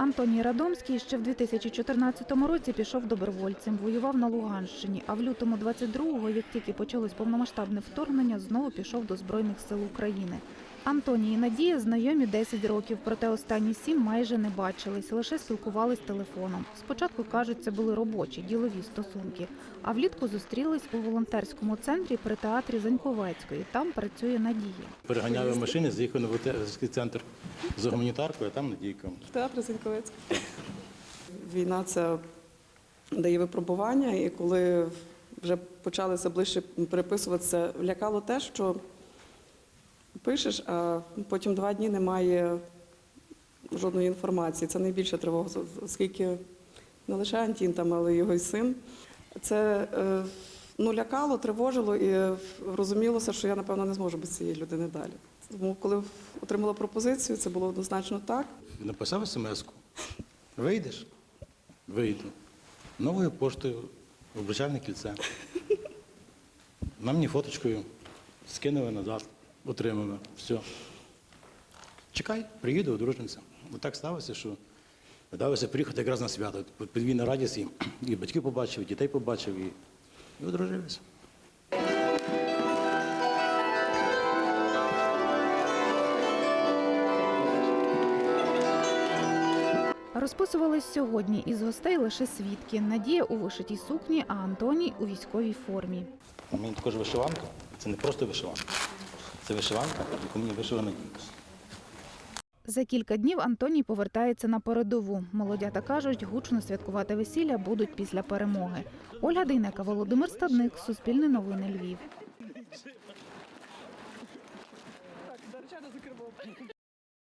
Антоній Радомський ще в 2014 році пішов добровольцем, воював на Луганщині, а в лютому 22-го, як тільки почалось повномасштабне вторгнення, знову пішов до Збройних сил України. Антоній і Надія знайомі 10 років, проте останні сім майже не бачились, лише спілкувались телефоном. Спочатку кажуть, це були робочі, ділові стосунки. А влітку зустрілись у волонтерському центрі при театрі Заньковецької. Там працює Надія. Переганяв машини, заїхав на волонтерський центр з гуманітаркою, а там Надійка. В театрі Зіньковецький. Війна це дає випробування, і коли вже почалися ближче переписуватися, лякало те, що пишеш, а потім два дні немає жодної інформації. Це найбільша тривога, оскільки не лише Антін, там, але й його син. Це е, ну, лякало, тривожило і розумілося, що я, напевно, не зможу без цієї людини далі. Тому, коли отримала пропозицію, це було однозначно так. Написав смс-ку. Вийдеш? Вийду. Новою поштою обручальне кільце. На мені фоточкою скинули назад, отримали. Все. Чекай, приїду, одружимося. Так сталося, що вдалося приїхати якраз на свято. Подвійна радість і, і батьків побачив, і дітей побачив, і, і одружилися. Розписувались сьогодні із гостей лише свідки. Надія у вишитій сукні, а Антоній у військовій формі. У мене також вишиванка. Це не просто вишиванка. Це вишиванка, яку мені вишила Надійка. За кілька днів Антоній повертається на передову. Молодята кажуть, гучно святкувати весілля будуть після перемоги. Ольга Дейнека, Володимир Стадник, Суспільне новини Львів.